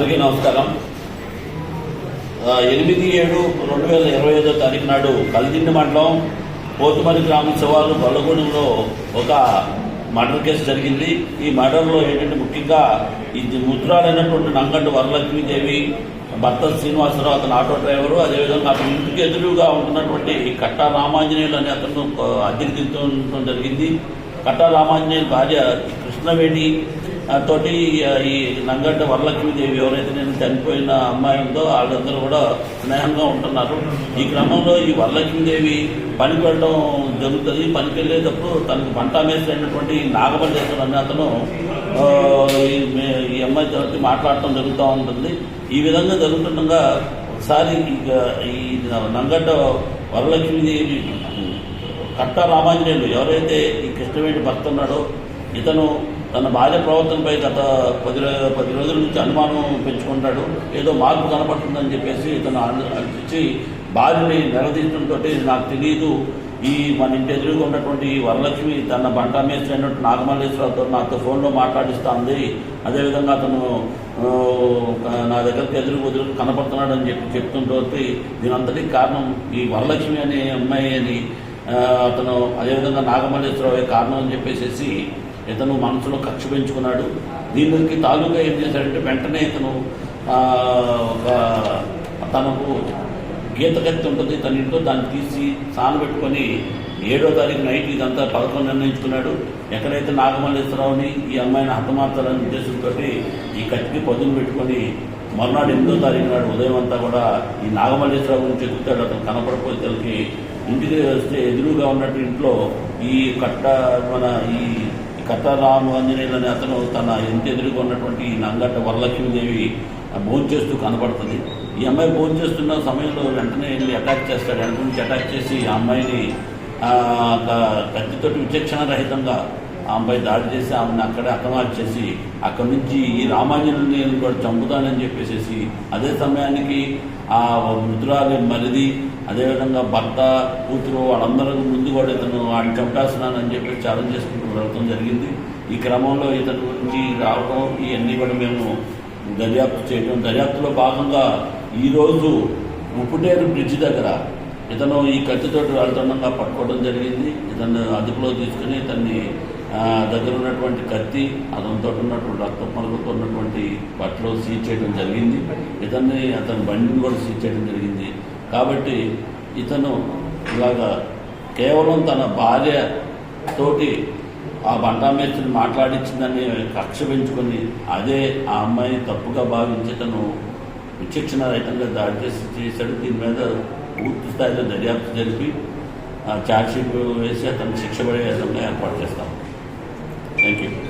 నమస్కారం ఎనిమిది ఏడు రెండు వేల ఇరవై ఐదో తారీఖు నాడు కలిదిండి మండలం పోతుమరి గ్రామ శివారు బల్లగూడెంలో ఒక మర్డర్ కేసు జరిగింది. ఈ మర్డర్లో ఏంటంటే ముఖ్యంగా ఇది ముద్రాలైనటువంటి నంగంటి వరలక్ష్మీదేవి భర్త శ్రీనివాసరావు అతను ఆటో డ్రైవరు అదేవిధంగా అతని ఇంటికి ఎదురుగా ఉంటున్నటువంటి కట్టా రామాంజనేయులు అనే అతను అద్దెకి దిగుతుండడం జరిగింది. కట్టా రామాంజనేయుల భార్య కృష్ణవేణి తోటి ఈ నంగడ్డ వరలక్ష్మీదేవి ఎవరైతే నేను చనిపోయిన అమ్మాయి ఉందో వాళ్ళందరూ కూడా స్నేహంగా ఉంటున్నారు. ఈ క్రమంలో ఈ వరలక్ష్మీదేవి పనికి వెళ్ళడం జరుగుతుంది. పనికి వెళ్ళేటప్పుడు తనకు పంట మేసినటువంటి నాగమల్లేశ్వరం అనే అతను ఈ ఈ అమ్మాయి తోటి మాట్లాడటం జరుగుతూ ఉంటుంది. ఈ విధంగా జరుగుతుండగా ఒకసారి ఇక ఈ నంగడ్డ వరలక్ష్మీదేవి కట్ట రామాంజనేయుడు ఎవరైతే ఈ కృష్ణవేణి భర్త ఉన్నాడో ఇతను తన భార్య ప్రవర్తనపై గత పది పది రోజుల నుంచి అనుమానం పెంచుకుంటాడు. ఏదో మార్పు కనపడుతుందని చెప్పేసి తను అను- అనిపించి భార్యని నిలదీయడంతో నాకు తెలియదు ఈ మన ఇంటి ఎదురుగా ఉన్నటువంటి ఈ వరలక్ష్మి తన బంటామేశ్వరి అయినట్టు నాగమల్లేశ్వరరావుతో నాతో ఫోన్లో మాట్లాడిస్తుంది. అదేవిధంగా అతను నా దగ్గరికి ఎదురు ఎదురు కనపడుతున్నాడు అని చెప్పి చెప్తుంటే దీనంతటికి కారణం ఈ వరలక్ష్మి అనే అమ్మాయి అని అతను అదేవిధంగా నాగమల్లేశ్వరరావు కారణం అని చెప్పేసి ఇతను మనసులో కక్ష పెంచుకున్నాడు. దీనికి తాలూకా ఏం చేశాడంటే వెంటనే ఇతను ఒక తనకు గీత కత్తి ఉంటుంది. తన ఇంట్లో దాన్ని తీసి సానబెట్టుకొని ఏడో తారీఖు నైట్ ఇదంతా పథకం నిర్ణయించుకున్నాడు. ఎక్కడైతే నాగమల్లేశ్వరరావుని ఈ అమ్మాయిని హతమార్చాలనే ఉద్దేశంతో ఈ కత్తికి పదును పెట్టుకొని మర్నాడు ఎనిమిదో తారీఖు నాడు ఉదయం అంతా కూడా ఈ నాగమల్లేశ్వరరావు గురించి ఎదుగుతాడు. అతను కనపడపోతే ఇంటికి వస్తే ఎదురుగా ఉన్నట్టు ఇంట్లో ఈ కట్ట మన ఈ కట్టరాము ఆంజనేయులు అనే అతను తన ఇంటి ఎదురుగా ఉన్నటువంటి నంగట నంగట్ట వరలక్ష్మీదేవి భోంచేస్తూ కనబడుతుంది. ఈ అమ్మాయి భోంచేస్తున్న సమయంలో వెంటనే వెళ్ళి అటాక్ చేస్తాడు. వెంట నుంచి అటాక్ చేసి ఆ అమ్మాయిని కత్తితోటి విచక్షణ రహితంగా ఆమెపై దాడి చేసి ఆమెను అక్కడే అక్కమార్చి చేసి అక్కడి నుంచి ఈ రామాంజనేయుని కూడా చంపుతానని చెప్పేసి అదే సమయానికి ఆ మృతురాలి మరిది అదేవిధంగా భర్త కూతురు వాళ్ళందరూ ముందు కూడా ఇతను వాడిని చంపేస్తున్నానని చెప్పి ఛాలెంజ్ చేసుకుంటూ వెళ్ళడం జరిగింది. ఈ క్రమంలో ఇతని గురించి రావడం ఇవన్నీ కూడా మేము దర్యాప్తు చేయడం దర్యాప్తులో భాగంగా ఈరోజు ఉప్పుటేరు బ్రిడ్జ్ దగ్గర ఇతను ఈ కత్తితోటి వెళ్తుండగా పట్టుకోవడం జరిగింది. ఇతను అదుపులో తీసుకుని ఇతన్ని దగ్గర ఉన్నటువంటి కత్తి అతనితో ఉన్నటువంటి రక్త ఉన్నటువంటి బట్టలు సీజ్ చేయడం జరిగింది. ఇతన్ని అతని బండిని కూడా సీజ్ చేయడం జరిగింది. కాబట్టి ఇతను ఇలాగా కేవలం తన భార్య తోటి ఆ బండామేస్త్రిని మాట్లాడించిందని కక్ష పెంచుకొని అదే ఆ అమ్మాయిని తప్పుగా భావించి తను విచక్షణ రహితంగా దాడి చేసి చేశాడు. దీని మీద పూర్తి స్థాయిలో దర్యాప్తు జరిపి ఛార్జ్షీట్ వేసి అతను శిక్ష పడే విధంగా ఏర్పాటు చేస్తాం. Thank you.